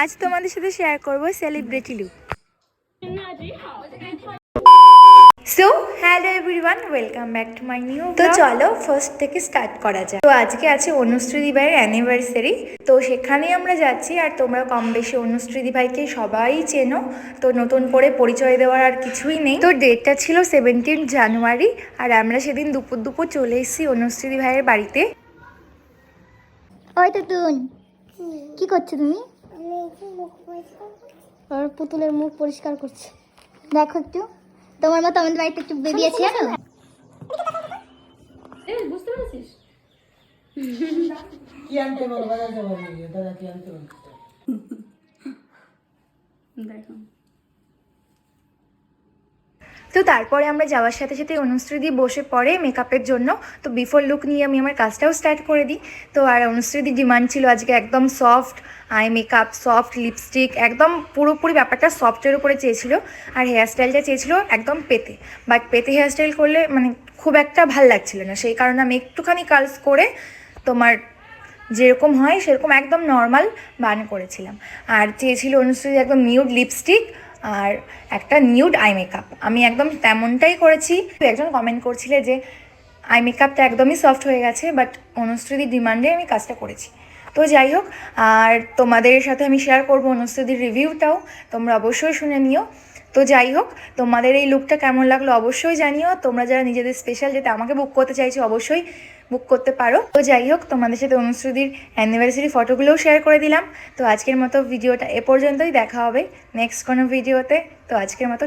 আজ তোমাদের সাথে শেয়ার করব celebrity look so hello everyone welcome back to my new তো চলো ফার্স্ট থেকে স্টার্ট করা যাক। তো আজকে আছে অনুশ্রী ভাইয়ের অ্যানিভার্সারি তো সেখানে আমরা যাচ্ছি আর তোমরা কম বেশি অনুশ্রী ভাইকে সবাই চেনো। তো নতুন করে পরিচয় দেওয়ার আর কিছুই নেই। তো ডেটটা ছিল সেভেন্টিন জানুয়ারি আর আমরা সেদিন দুপুর দুপুর চলে এসেছি অনুশ্রী ভাইয়ের বাড়িতে। ওই তো তুন কি করছ তুমি? ওর পুতুলের মুখ পরিষ্কার করছে। দেখো একটু। তোমার মতো আমাদের বাড়িতে একটু বেবি আছে জানো? কি আনতে বলো? বাজাতে বলো? দাদা কি আনতে বলো? তো তারপরে আমরা যাওয়ার সাথে সাথে অনুশ্রীদি বসে পড়ে মেকআপের জন্য। তো বিফোর লুক নিয়ে আমি আমার কাজটাও স্টার্ট করে দিই। তো আর অনুশ্রীদি ডিমান্ড ছিল আজকে একদম soft eye makeup soft lipstick একদম পুরোপুরি ব্যাপারটা সফটের উপরে চেয়েছিল। আর হেয়ারস্টাইলটা চেয়েছিল একদম পেতে। বাট পেতে হেয়ারস্টাইল করলে মানে খুব একটা ভালো লাগছিল না। সেই কারণে আমি একটুখানি কার্লস করে তোমার যেরকম হয় সেরকম একদম নর্মাল বান করেছিলাম। আর চেয়েছিল অনুশ্রী একদম নিউড লিপস্টিক আর একটা নিউড আই মেকআপ আমি একদম তেমনটাই করেছি। একজন কমেন্ট করছিলে যে আই মেকআপটা একদমই সফট হয়ে গেছে বাট অনুশ্রীদির ডিমান্ডে আমি কাজটা করেছি। তো যাই হোক, আর তোমাদের সাথে আমি শেয়ার করব অনুশ্রীদির রিভিউটাও তোমরা অবশ্যই শুনে নিও। তো যাই হোক, তোমাদের এই লুকটা কেমন লাগল অবশ্যই জানিও। তোমরা যারা নিজেদের স্পেশাল যেটা আমাকে বুক করতে চাইছো, অবশ্যই বুক করতে পারো। তো যাই হোক, তোমাদের সাথে অনুশ্রুতির অ্যানিভার্সারি ফটোগুলোও শেয়ার করে দিলাম। তো আজকের মতো ভিডিওটা এ পর্যন্তই, দেখা হবে নেক্সট কোনো ভিডিওতে তো আজকের মতো